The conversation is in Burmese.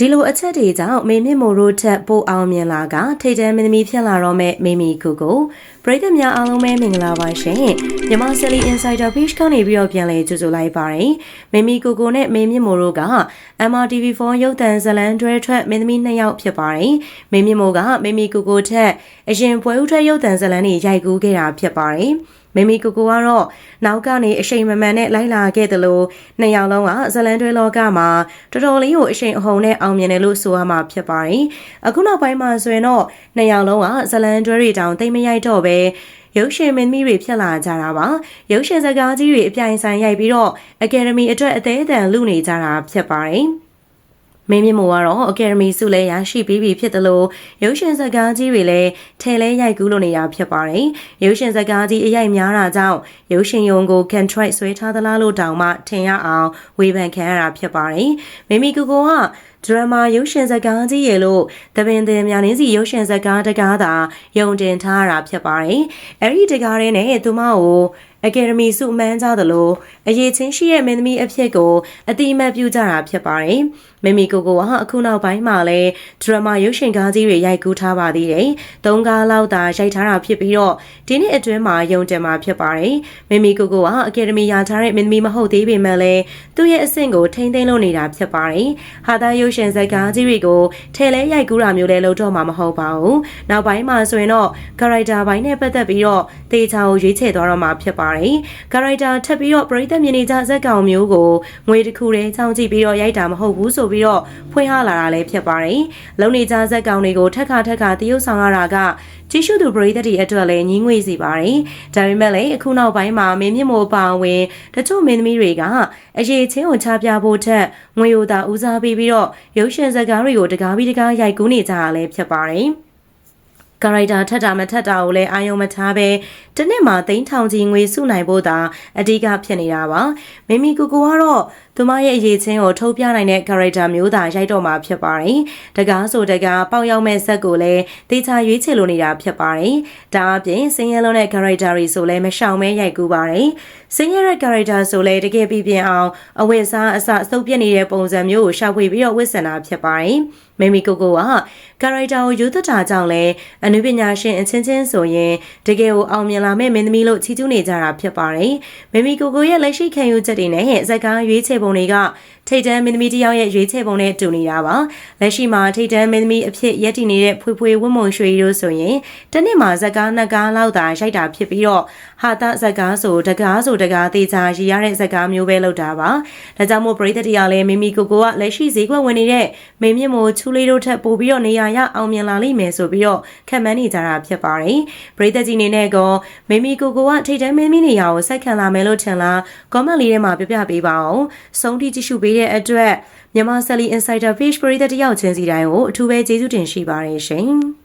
ဒီလိုအချက်တွေကြောင့်မေမြင့်မိုတို့ထက်ပိုအောင်မြင်လာကထိတ်တန်းမင်းသမီးဖြစ်လာတော့မဲ့မေမီကိုကိုပရိသတ်များအားလုံးပဲမင်္ဂလာပါရှင်မြန်မာ Sally Insider Page ကနေပြီးတော့ပြန်လည်ကြိုဆိုလိုက်ပါတယ်မေမီကိုကိုနဲ့မေမြင့်မိုတို့က MRTV4 ရုပ်သံဇလံတွဲထွက်မင်းသမီးနှစ်ယောက်ဖြစ်ပါတယ်မေမြင့်မိုကမေမီကိုကိုထက်အရင်ပွဲဥထွက်ရုပ်သံဇလံတွေရိုက်ကူးခဲ့တာဖြစ်ပါတယ် မမီကိုကိုကတော့နောက်ကနေအရှိန်မမှန်နဲ့လိုက်လာခဲ့တယ်လို့နှစ်ယောက်လုံးကဇလန်တွဲလောကမှာတော်တော်လေးကိုအရှိန်အဟုန်နဲ့အောင်မြင်တယ်လို့ဆိုရမှာဖြစ်ပါတယ်။အခုနောက်ပိုင်းမှာဆိုရင်တော့နှစ်ယောက်လုံးကဇလန်တွဲတွေတောင်တိတ်မရိုက်တော့ပဲရုပ်ရှင်မင်းသမီးတွေဖြစ်လာကြတာပါရုပ်ရှင်စကားကြီးတွေအပြိုင်ဆိုင်ရိုက်ပြီးတော့အကယ်ဒမီအတွက်အသေးအတန်လူနေကြတာဖြစ်ပါတယ်။ မင်းမြင့်မို့ကတော့အကယ်ဒမီဆုလည်းရရှိပြီးပြီဖြစ်တယ်လို့ရုပ်ရှင်ဇာတ်ကားကြီးတွေလည်းထဲလဲရိုက်ကူးလို့နေတာဖြစ်ပါတယ်။ရုပ်ရှင်ဇာတ်ကားကြီးအရိုက်များတာကြောင့်ရုပ်ရှင်ယုံကို contract ဆွဲထားသလားလို့တောင်မှထင်ရအောင်ဝေဖန်ခံရတာဖြစ်ပါတယ်။မိမိကိုကိုကဒရမာရုပ်ရှင်ဇာတ်ကားကြီးရေလို့တပင်တင်များနေစီရုပ်ရှင်ဇာတ်ကားတကားသာယုံတင်ထားရတာဖြစ်ပါတယ်။အဲ့ဒီတကားရဲနဲ့သူမကိုအကယ်ဒမီဆုမှန်းကြသလိုအရေးချင်းရှိတဲ့မင်းသမီးအဖြစ်ကိုအတိအမှတ်ပြုကြတာဖြစ်ပါတယ်။မမီကိုကိုကအခုနောက်ပိုင်းမှာလည်းဒရမာရုပ်ရှင်ကားကြီးတွေရိုက်ကူးထားပါသေးတယ်။သုံးကားလောက်သာရိုက်ထားတာဖြစ်ပြီးတော့ဒီနှစ်အတွင်းမှာယုံတယ်မှာဖြစ်ပါတယ်။မမီကိုကိုကအကယ်ဒမီရထားတဲ့မင်းသမီးမဟုတ်သေးပေမဲ့လည်းသူ့ရဲ့အဆင့်ကိုထိန်းသိမ်းလို့နေတာဖြစ်ပါတယ်။ဟာသာရုပ်ရှင်ဇာတ်ကားကြီးတွေကိုထဲလဲရိုက်ကူးတာမျိုးလည်းလုပ်တော့မှာမဟုတ်ပါဘူး။နောက်ပိုင်းမှာဆိုရင်တော့ character ဘိုင်းနဲ့ပတ်သက်ပြီးတော့တေချာကိုရွေးချယ်သွားတော့မှာဖြစ်ပါတယ်။ character ထပ်ပြီးတော့ပရိသတ်မြင်နေကြဇက်ကောင်မျိုးကိုငွေတစ်ခုတည်းချောင်းကြည့်ပြီးတော့ရိုက်တာမဟုတ်ဘူးဆိုပြီးတော့ဖွင့်ဟလာတာလည်းဖြစ်ပါတယ်။လုံနေကြဇက်ကောင်တွေကိုထက်ခါထက်ခါတရုပ်ဆောင်ရတာကကြီးစုသူပရိသတ်တွေအတွက်လည်းညင်းငွေစီပါတယ်။ဒါပေမဲ့လည်းအခုနောက်ပိုင်းမှာမင်းမြင့်မို့ပါဝင်တချို့မင်းသမီးတွေကအရေးချင်းကိုချပြဖို့ထက်ငွေဥသာဦးစားပေးပြီးတော့ရုပ်ရှင်ဇာတ်ကားတွေကိုတကားပြီးတကားရိုက်ကူးနေကြတာလည်းဖြစ်ပါတယ်။ ကာရိုက်တာထက်တာမထက်တာကိုလည်းအာယုံမထားပဲတနစ်မှာသိန်းထောင်ကြီးငွေစုနိုင်ဖို့သာအဓိကဖြစ်နေတာပါမိမိကူကူကတော့သူမရဲ့အရေးချင်းကိုထုတ်ပြနိုင်တဲ့ကာရိုက်တာမျိုးသာရိုက်တော့မှာဖြစ်ပါတယ်တကားဆိုတကားပေါက်ရောက်မဲ့ဇက်ကိုလည်းတေချာရွေးချယ်လို့နေတာဖြစ်ပါတယ်ဒါအပြင်စင်းရဲလုံးတဲ့ကာရိုက်တာတွေဆိုလည်းမရှောင်မဲရိုက်ကူးပါတယ်စင်းရဲတဲ့ကာရိုက်တာဆိုလည်းတကယ်ပြပြအောင်အဝတ်စားအစစုပ်ပြနေတဲ့ပုံစံမျိုးကိုရှာဖွေပြီးတော့ဝတ်ဆင်တာဖြစ်ပါတယ်မမီကိုကိုကကာရိုက်တာကိုယူသက်တာကြောင့်လဲအနုပညာရှင်အချင်းချင်းဆိုရင်တကယ်ကိုအောင်မြင်လာမဲ့မင်းသမီးလို့ချီးကျူးနေကြတာဖြစ်ပါတယ်မမီကိုကိုရဲ့လက်ရှိခံယူချက်တွေနဲ့ဇက်ကားရွေးချယ်ပုံတွေက ထိတ်တန်းမင်းသမီးတယောက်ရဲ့ရွေးချယ်ပုံနဲ့တူနေတာပါလက်ရှိမှာထိတ်တန်းမင်းသမီးအဖြစ်ရည်တည်နေတဲ့ဖွေဖွေဝတ်မုံရွှေတို့ဆိုရင်တနေ့မှာဇက်ကားနှစ်ကားလောက်သာရိုက်တာဖြစ်ပြီးတော့ဟာတာဇက်ကားဆိုတကားဆိုတကားတေချာရည်ရတဲ့ဇက်ကားမျိုးပဲလုပ်တာပါဒါကြောင့်မို့ပရိသတ်တရားလဲမိမိကိုကိုကလက်ရှိဈေးကွက်ဝင်နေတဲ့မိမြင့်မို့ချူလေးတို့ထက်ပိုပြီးတော့နေရာရအောင်မြင်လာလိမ့်မယ်ဆိုပြီးတော့ခံမှန်းနေကြတာဖြစ်ပါတယ်ပရိသတ်ကြီးနေနဲ့ကောမိမိကိုကိုကထိတ်တန်းမင်းမင်းနေရာကိုဆက်ခံလာမယ်လို့ထင်လား comment လေးထဲမှာပြပြပေးပါအောင်ဆုံးထိကြည့်ရှုပေးတဲ့အတွက်မြန်မာ Sally Insider Page ပရိသတ်တယောက်ချင်းစီတိုင်းကိုအထူးပဲကျေးဇူးတင်ရှိပါတယ်ရှင်